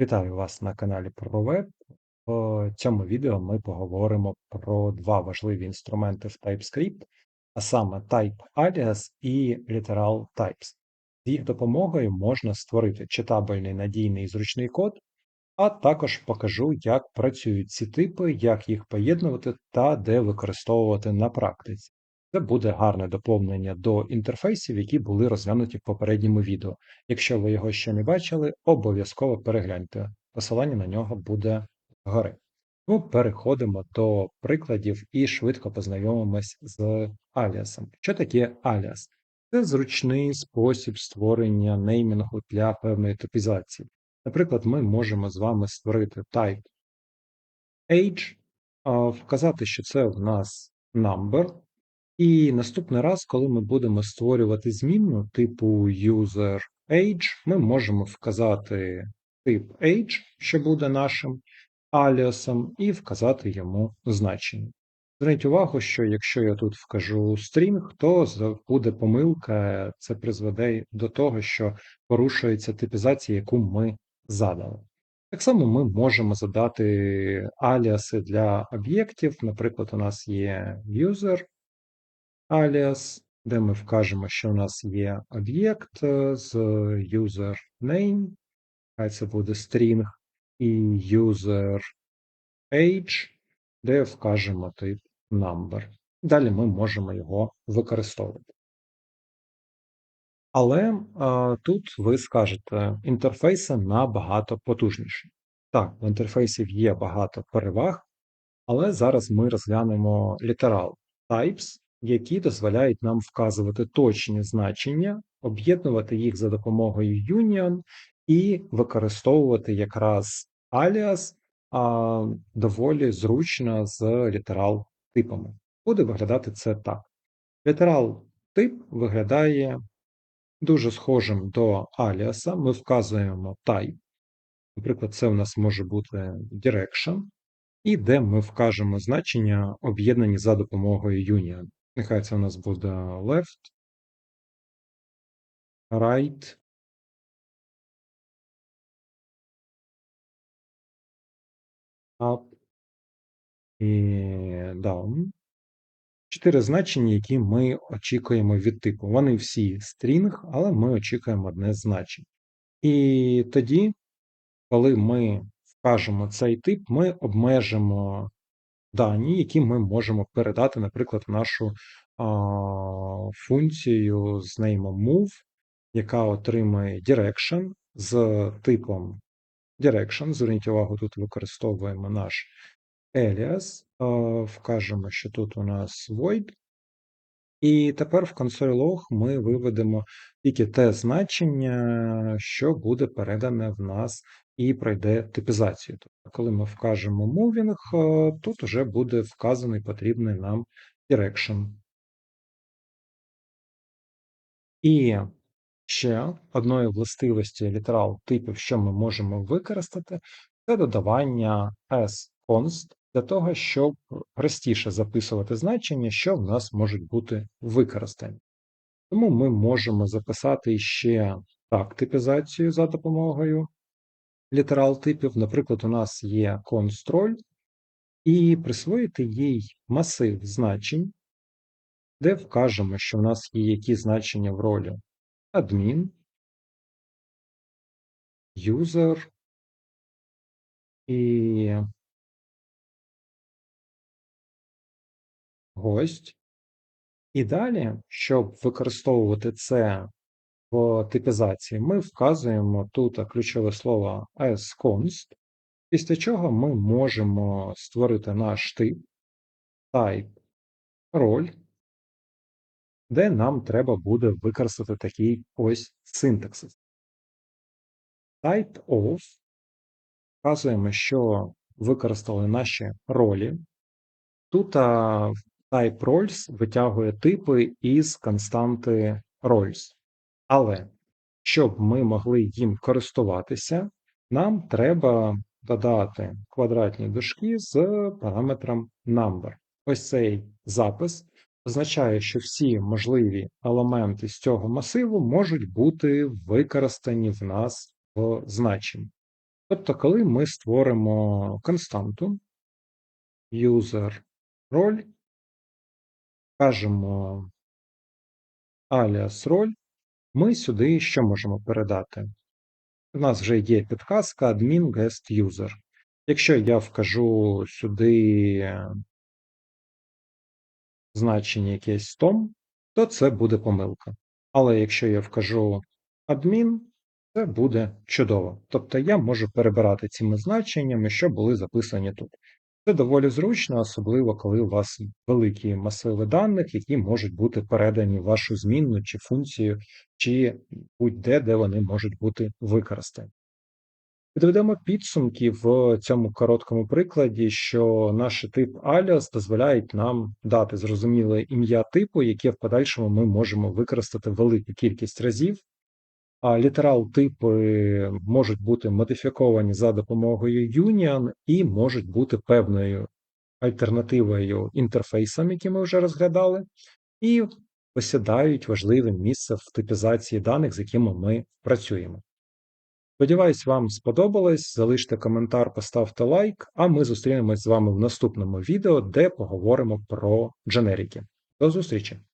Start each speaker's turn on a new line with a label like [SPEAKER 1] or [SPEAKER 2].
[SPEAKER 1] Вітаю вас на каналі ProWeb. В цьому відео ми поговоримо про два важливі інструменти в TypeScript, а саме TypeAlias і Literal Types. З їх допомогою можна створити читабельний надійний і зручний код, а також покажу, як працюють ці типи, як їх поєднувати та де використовувати на практиці. Це буде гарне доповнення до інтерфейсів, які були розглянуті в попередньому відео. Якщо ви його ще не бачили, обов'язково перегляньте. Посилання на нього буде вгори. Ну, переходимо до прикладів і швидко познайомимось з аліасом. Що таке аліас? Це зручний спосіб створення неймінгу для певної топізації. Наприклад, ми можемо з вами створити type age, вказати, що це в нас number, і наступний раз, коли ми будемо створювати змінну типу user age, ми можемо вказати тип age, що буде нашим аліасом, і вказати йому значення. Зверніть увагу, що якщо я тут вкажу string, то буде помилка, це призведе до того, що порушується типізація, яку ми задали. Так само ми можемо задати аліаси для об'єктів. Наприклад, у нас є user alias, де ми вкажемо, що у нас є об'єкт е, з user name, хай це буде string, і user age, де вкажемо тип number. Далі ми можемо його використовувати. Але а, тут ви скажете, інтерфейси набагато потужніші. Так, в інтерфейсів є багато переваг, але зараз ми розглянемо literal types, які дозволяють нам вказувати точні значення, об'єднувати їх за допомогою union і використовувати якраз alias а, доволі зручно з літерал типами. Буде виглядати це так. Літерал тип виглядає дуже схожим до аліаса. Ми вказуємо type. Наприклад, це у нас може бути direction, і де ми вкажемо значення, об'єднані за допомогою union. Нехай це у нас буде left, right, up і down. Чотири значення, які ми очікуємо від типу. Вони всі string, але ми очікуємо одне значення. І тоді, коли ми вкажемо цей тип, ми обмежимо дані, які ми можемо передати, наприклад, в нашу а, функцію з неймом move, яка отримує direction з типом direction. Зверніть увагу, тут використовуємо наш alias, вкажемо, що тут у нас void. І тепер в консоль log ми виведемо тільки те значення, що буде передане в нас і пройде типізацію. Тобто, коли ми вкажемо moving, е, тут вже буде вказаний потрібний нам direction. І ще одною властивості літерал типів, що ми можемо використати, це додавання s-const для того, щоб простіше записувати значення, що в нас можуть бути використані. Тому ми можемо записати ще так типізацію за допомогою літерал типів. Наприклад, у нас є констроль, і присвоїти їй масив значень, де вкажемо, що в нас є які значення в ролі адмін, юзер і гость. І далі, щоб використовувати це в типізації, ми вказуємо тут ключове слово sconst, після чого ми можемо створити наш тип type роль, де нам треба буде використати такий ось синтаксис. Type of вказуємо, що використали наші ролі. Тут type roles витягує типи із константи roles. Але щоб ми могли їм користуватися, нам треба додати квадратні дужки з параметром number. Ось цей запис означає, що всі можливі елементи з цього масиву можуть бути використані в нас в значенні. Тобто, коли ми створимо константу, user роль, кажемо аліас роль, ми сюди що можемо передати? У нас вже є підказка admin guest user. Якщо я вкажу сюди значення якесь Tom, то це буде помилка. Але якщо я вкажу admin, це буде чудово. Тобто я можу перебирати цими значеннями, що були записані тут. Це доволі зручно, особливо коли у вас великі масиви даних, які можуть бути передані в вашу змінну чи функцію, чи будь-де, де вони можуть бути використані. Підведемо підсумки в цьому короткому прикладі, що наш тип alias дозволяють нам дати зрозуміле ім'я типу, яке в подальшому ми можемо використати велику кількість разів. А літерал типи можуть бути модифіковані за допомогою Union і можуть бути певною альтернативою інтерфейсам, які ми вже розглядали, і посідають важливе місце в типізації даних, з якими ми працюємо. Сподіваюсь, вам сподобалось. Залиште коментар, поставте лайк, а ми зустрінемось з вами в наступному відео, де поговоримо про дженерики. До зустрічі!